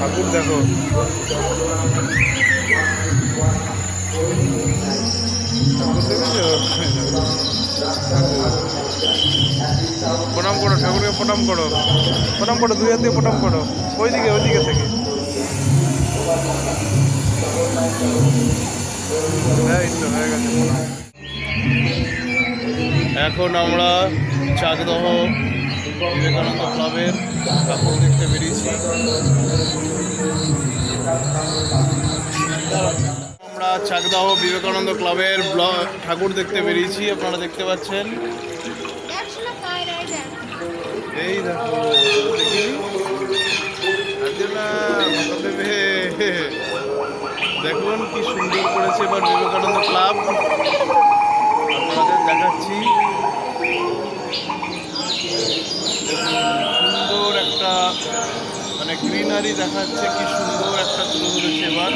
ঠাকুর দেখেছ? প্রণাম করো, ঠাকুরকে প্রণাম করো। প্রণাম করো, দুই হাত প্রণাম করো। ওইদিকে ওইদিকে থেকে। হ্যাঁ এখন আমরা চাকদহ ক্লাবের ঠাকুর দেখতে বেরিয়েছি। আমরা চাকদাহ বিবেকানন্দ ক্লাবের ঠাকুর দেখতে বেরিয়েছি, আপনারা দেখতে পাচ্ছেন। এই। দেখুন কি সুন্দর করেছে এবার বিবেকানন্দ ক্লাব। আপনাদের দেখাচ্ছি দেখুন, সুন্দর একটা মানে গ্রিনারি দেখাচ্ছে কি সুন্দর একটা তুলে ধরেছে এবার।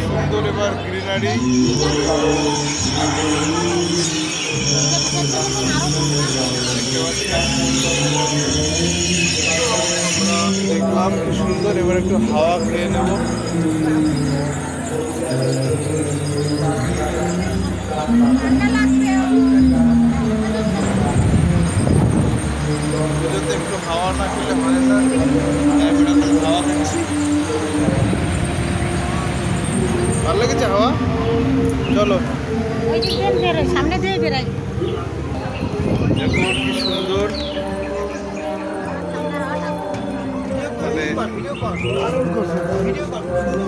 সুন্দর এবার গ্রিনারি। দেখতে পাচ্ছেন দেখলাম কি সুন্দর? এবার একটু হাওয়া খেয়ে নেব। পুজোতে একটু হাওয়া না খেলে হয় না। এবার এখন হাওয়া খাচ্ছি ভালো লেগেছে হাওয়া? চলো। সামনে দিয়ে বেরোয়। দেখুন কি সুন্দর।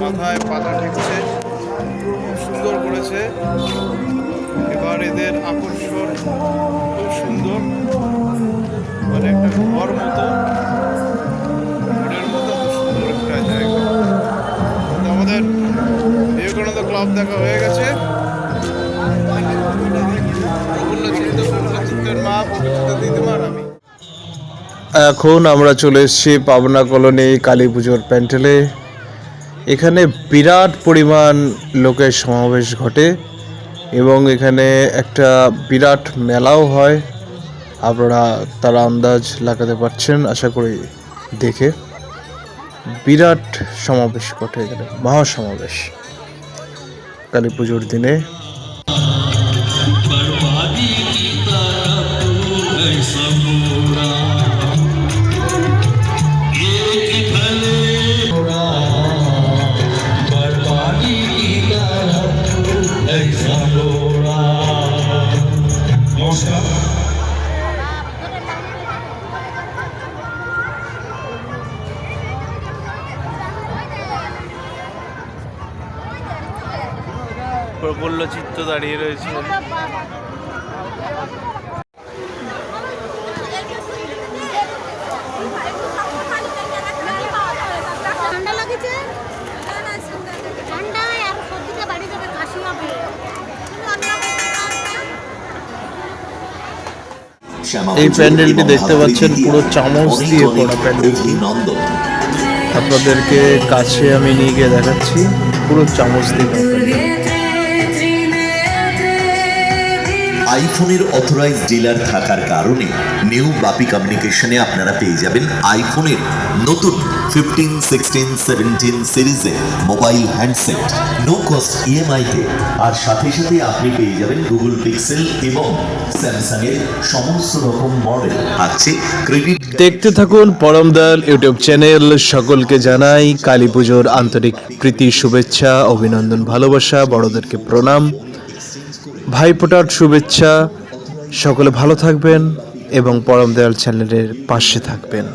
মাথায় পাতা ঠেকছে, খুব সুন্দর করেছে। এবার এদের আকর্ষণ খুব সুন্দর। মানে একটা ঘর মতো, ঘরের মতো খুব সুন্দর একটা জায়গা। আমাদের বিবেকানন্দ ক্লাব দেখা হয়ে গেছে। এখন আমরা চলে এসেছি পাবনা কলোনি কালী পুজোর প্যান্ডেলে। এখানে বিরাট পরিমাণ লোকের সমাবেশ ঘটে এবং এখানে একটা বিরাট মেলাও হয়। আপনারা তার আন্দাজ লাগাতে পারছেন, আশা করি দেখে। বিরাট সমাবেশ ঘটে এখানে, মহাসমাবেশ কালী পুজোর দিনে। প্রফুল্ল চিত্ত দাঁড়িয়ে রয়েছে। এই প্যান্ডেলটি দেখতে পাচ্ছেন পুরো চামচ দিয়ে করা প্যান্ডেলটি। আপনাদেরকে কাছে আমি নিয়ে গিয়ে দেখাচ্ছি। পুরো চামচ দিয়ে আইফোনের অথরাইজ ডিলার থাকার কারণে নিউ বাপি কমিউনিকেশনে আপনারা পেয়ে যাবেন আইফোনের নতুন ফিফটিন সিক্সটিন সেভেন্টিন সিরিজের মোবাইল হ্যান্ডসেট নো কস্ট ইএমআইতে আর সাথে সাথে আপনি পেয়ে যাবেন গুগল পিক্সেল এবং স্যামসাং এর সমস্ত রকম মডেল আছে ক্রেডিট দেখতে থাকুন পরম দয়াল ইউটিউব চ্যানেল। সকলকে জানাই কালী পুজোর আন্তরিক প্রীতি, শুভেচ্ছা, অভিনন্দন, ভালোবাসা, বড়দেরকে প্রণাম। ভাইফোঁটার শুভেচ্ছা। সকলে ভালো থাকবেন এবং পরম দয়াল চ্যানেলের পাশে থাকবেন।